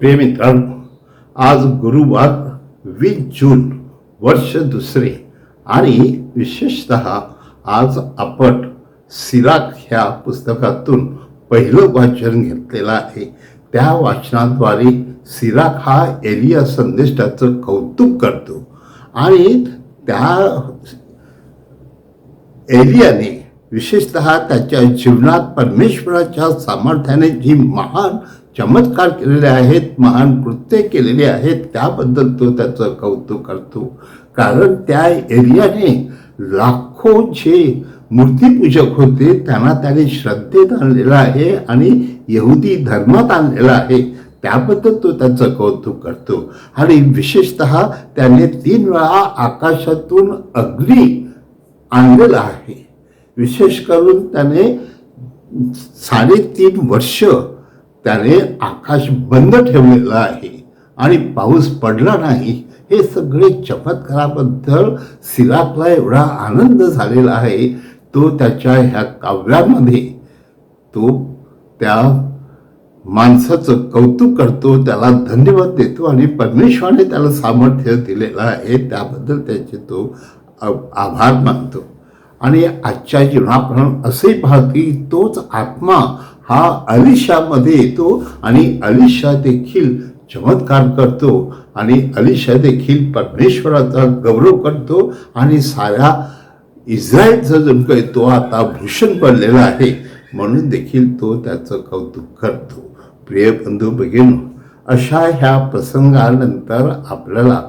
प्रेमित्रांनो आज गुरुवार वीस जून वर्ष दुसरे. आणि विशेषत आज आपण सिराक ह्या पुस्तकातून पहिलं वाचन घेतलेलं आहे. त्या वाचनाद्वारे सिराक हा एलिया संदेशाचं कौतुक करतो. आणि त्या एलियाने विशेषत त्याच्या जीवनात परमेश्वराच्या सामर्थ्याने जी महान चमत्कार केलेले आहेत महान कृत्य केलेले आहेत त्याबद्दल तो त्याचं कौतुक करतो. कारण त्या एरियाने लाखो जे मूर्तीपूजक होते त्यांना त्याने श्रद्धेत आणलेलं आहे आणि यहुदी धर्मात आणलेलं आहे त्याबद्दल तो त्याचं कौतुक करतो. आणि विशेषत त्याने तीन वेळा आकाशातून अग्नी आणलेला आहे. विशेष करून त्याने साडेतीन वर्ष त्याने आकाश बंद ठेवलेलं आहे आणि पाऊस पडला नाही हे सगळे चमत्काराबद्दल सिराकला एवढा आनंद झालेला आहे. तो त्याच्या ह्या काव्यामध्ये तो त्या माणसाचं कौतुक करतो त्याला धन्यवाद देतो आणि परमेश्वराने त्याला सामर्थ्य दिलेलं आहे. त्याबद्दल त्याचे तो आभार मानतो. आणि आजच्या जीवनाप्रमाणे असे पाहते की तोच आत्मा हा अलिशामध्ये येतो आणि अलिशा देखील चमत्कार करतो आणि अलिशा देखील परमेश्वराचा गौरव करतो आणि साऱ्या इस्रायलचा जणू काही तो आता भूषण पडलेला आहे. म्हणून देखील तो त्याचं कौतुक करतो. प्रिय बंधू भगिनी अशा ह्या प्रसंगानंतर आपल्याला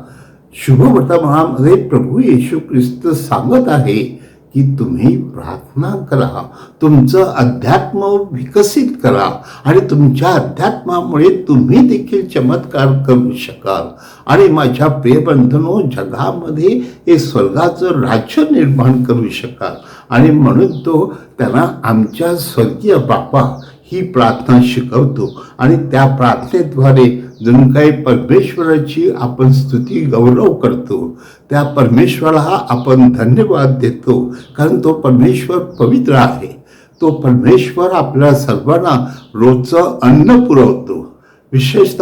शुभवर्तमानामध्ये प्रभू येशू ख्रिस्त सांगत आहे की तुम्ही प्रार्थना करा तुमचं अध्यात्म विकसित करा आणि तुमच्या अध्यात्मामुळे तुम्ही देखील चमत्कार करू शकाल. आणि माझ्या प्रियबंधनो जगामध्ये हे स्वर्गाचं राज्य निर्माण करू शकाल. आणि म्हणून तो त्यांना आमच्या स्वर्गीय बापा ही प्रार्थना शिकवतो. आणि त्या प्रार्थनेद्वारे जणू काही परमेश्वराची आपण स्तुती गौरव करतो. त्या परमेश्वराला आपण धन्यवाद देतो. कारण तो परमेश्वर पवित्र आहे. तो परमेश्वर आपल्या सर्वांना रोजचं अन्न पुरवतो. विशेषत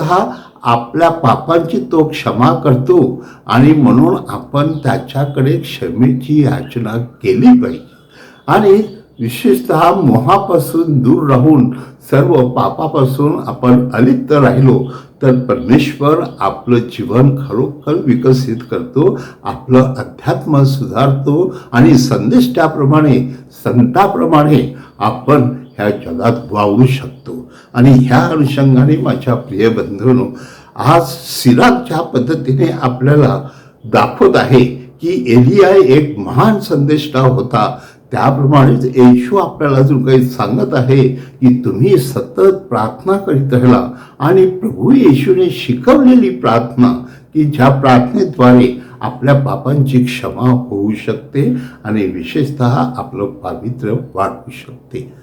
आपल्या पापांची तो क्षमा करतो आणि म्हणून आपण त्याच्याकडे क्षमेची याचना केली पाहिजे. आणि विशेषत मोहापासून दूर राहून सर्व पापापासून आपण अलिप्त राहिलो तर परमेश्वर आपलं जीवन खरोखर विकसित करतो आपलं अध्यात्म सुधारतो आणि संदेष्टाप्रमाणे संताप्रमाणे आपण ह्या जगात वावरू शकतो. आणि ह्या अनुषंगाने माझ्या प्रिय बंधूंनो आज सिराज ज्या पद्धतीने आपल्याला दाखवत आहे की एलिया एक महान संदेष्टा होता. त्याप्रमाणेच येशू आपल्याला जो काही सांगत आहे की तुम्ही सतत प्रार्थना करीत राहिला आणि प्रभू येशूने शिकवलेली प्रार्थना की ज्या प्रार्थनेद्वारे आपल्या पापांची क्षमा होऊ शकते आणि विशेषतः आपलं पावित्र्य वाढू शकते.